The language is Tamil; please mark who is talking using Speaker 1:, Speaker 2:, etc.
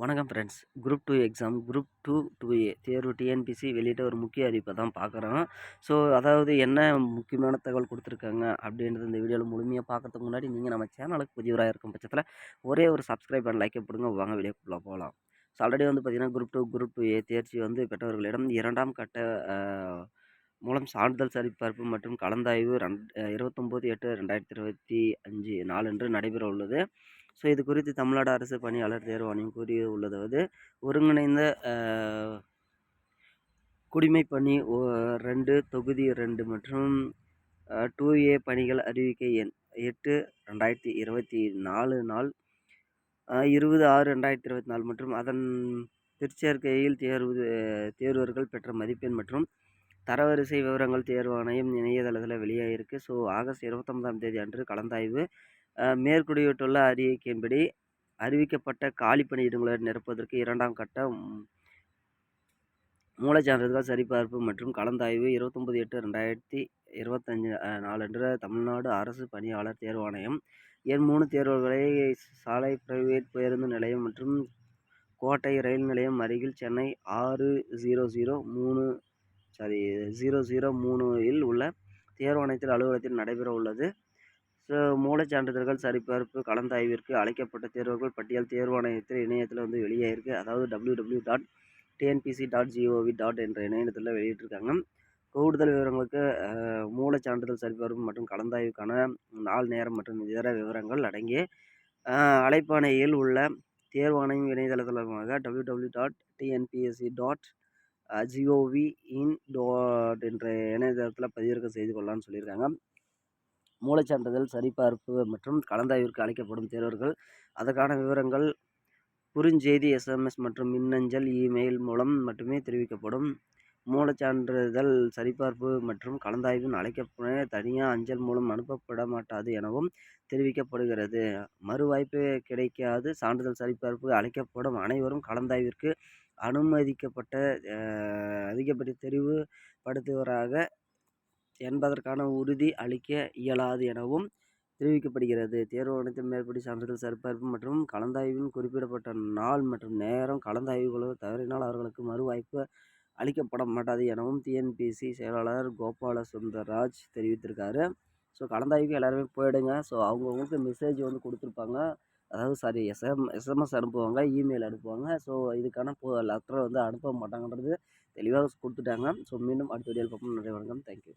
Speaker 1: வணக்கம் friends group two exam group two two A தேர்வு டிஎன்பிசி வெளியிட்ட ஒரு முக்கிய அறிவிப்பை தான் பார்க்குறோம். ஸோ அதாவது என்ன முக்கியமான தகவல் கொடுத்துருக்காங்க அப்படின்றது இந்த வீடியோவில் முழுமையாக பார்க்கறதுக்கு முன்னாடி நீங்கள் நம்ம சேனலுக்கு புதியவராக இருக்கும் பட்சத்தில் ஒரே ஒரு சப்ஸ்கிரைப் அண்ட் லைக்கை போடுங்க. வாங்க வீடியோக்குள்ளே போகலாம் ஸோ ஆல்ரெடி வந்து பார்த்திங்கன்னா group two group two A தேர்ச்சி வந்து பெற்றவர்களிடம் இரண்டாம் கட்ட மூலம் சான்றிதழ் சரிபார்ப்பு மற்றும் கலந்தாய்வு ரெண்டு இருபத்தொம்போது எட்டு ரெண்டாயிரத்தி இருபத்தி அஞ்சு நாளன்று நடைபெற உள்ளது. ஸோ இது குறித்து தமிழ்நாடு அரசு பணியாளர் தேர்வாணையம் கூறியுள்ளதாவது ஒருங்கிணைந்த குடிமை பணி ரெண்டு தொகுதி ரெண்டு மற்றும் டூ ஏ பணிகள் அறிவிக்கை எண் எட்டு ரெண்டாயிரத்தி இருபத்தி நாலு நாள் இருபது ஆறு ரெண்டாயிரத்தி இருபத்தி நாலு மற்றும் அதன் திருச்சேர்க்கையில் தேர்வு தேர்வர்கள் பெற்ற மதிப்பெண் மற்றும் தரவரிசை விவரங்கள் தேர்வாணையம் இணையதளத்தில் வெளியாகிருக்கு ஸோ ஆகஸ்ட் இருபத்தொன்பதாம் தேதி அன்று கலந்தாய்வு மேற்குறியிட்டுள்ள அறிவிக்கையின்படி அறிவிக்கப்பட்ட காலி பணியிடங்களை நிரப்புவதற்கு இரண்டாம் கட்ட ம், மூலச் சரிபார்ப்பு மற்றும் கலந்தாய்வு இருபத்தொம்பது எட்டு ரெண்டாயிரத்தி இருபத்தஞ்சு அஹ், நாளன்று தமிழ்நாடு அரசு பணியாளர் தேர்வாணையம் எண் மூணு தேர்வுகளை சாலை பிரைவேட் பேருந்து நிலையம் மற்றும் கோட்டை ரயில் நிலையம் அருகில் சென்னை ஆறு ஜீரோ ஜீரோ மூணு சாரி ஜீரோ ஜீரோ மூணு இல் உள்ள தேர்வாணையத்தில் அலுவலகத்தில் நடைபெற உள்ளது மூலச் சான்றிதழ்கள் சரிபார்ப்பு கலந்தாய்விற்கு அழைக்கப்பட்ட தேர்வர்கள் பட்டியல் தேர்வாணையத்தில் இணையத்தில் வந்து வெளியாயிருக்கு. அதாவது W W dot TNPSC dot GOV dot என்ற இணையத்தில் வெளியிட்டிருக்காங்க. கூடுதல் விவரங்களுக்கு மூலச் சான்றிதழ் சரிபார்ப்பு மற்றும் கலந்தாய்வுக்கான நாள் நேரம் மற்றும் இதர விவரங்கள் அடங்கிய அஹ், அழைப்பாணையில் உள்ள தேர்வாணையம் இணையதளத்தலமாக W W dot TNPSC dot GOV in dot என்ற இணையதளத்தில் பதிவிறக்கம் செய்து கொள்ளலாம்னு சொல்லியிருக்காங்க. மூலச்சான்றிதழ் சரிபார்ப்பு மற்றும் கலந்தாய்விற்கு அழைக்கப்படும் தேர்வர்கள் அதற்கான விவரங்கள் குறுஞ்செய்தி எஸ்எம்எஸ் மற்றும் மின்னஞ்சல் இமெயில் மூலம் மட்டுமே தெரிவிக்கப்படும். மூலச்சான்றிதழ் சரிபார்ப்பு மற்றும் கலந்தாய்வின் அழைக்கப்பட தனியாக அஞ்சல் மூலம் அனுப்பப்பட மாட்டாது எனவும் தெரிவிக்கப்படுகிறது. மறுவாய்ப்பு கிடைக்காது. சான்றிதழ் சரிபார்ப்பு அழைக்கப்படும் அனைவரும் கலந்தாய்விற்கு அனுமதிக்கப்பட்ட அதிகப்படி தெரிவுபடுத்துவராக என்பதற்கான உறுதி அளிக்க இயலாது எனவும் தெரிவிக்கப்படுகிறது. தேர்வு ஆணையத்தின் மேற்படி சான்றிதழ் சரிபார்ப்பு மற்றும் கலந்தாய்வின் குறிப்பிடப்பட்ட நாள் மற்றும் நேரம் கலந்தாய்வுகளோ தவறினால் அவர்களுக்கு மறு வாய்ப்பு அளிக்கப்பட மாட்டாது எனவும் டிஎன்பிசி செயலாளர் கோபால சுந்தரராஜ் தெரிவித்திருக்காரு. ஸோ கலந்தாய்வுக்கு எல்லாருமே போயிடுங்க. ஸோ அவங்கவுங்களுக்கு மெசேஜ் வந்து கொடுத்துருப்பாங்க. அதாவது சாரி எஸ்எம் எஸ்எம்எஸ் அனுப்புவாங்க இமெயில் அனுப்புவாங்க. ஸோ இதுக்கான போ லெட்டரை வந்து அனுப்ப மாட்டாங்கன்றது தெளிவாக கொடுத்துட்டாங்க. ஸோ மீண்டும் அடுத்த வீடியோவில் பார்ப்போம். நன்றி வணக்கம். தேங்க்யூ.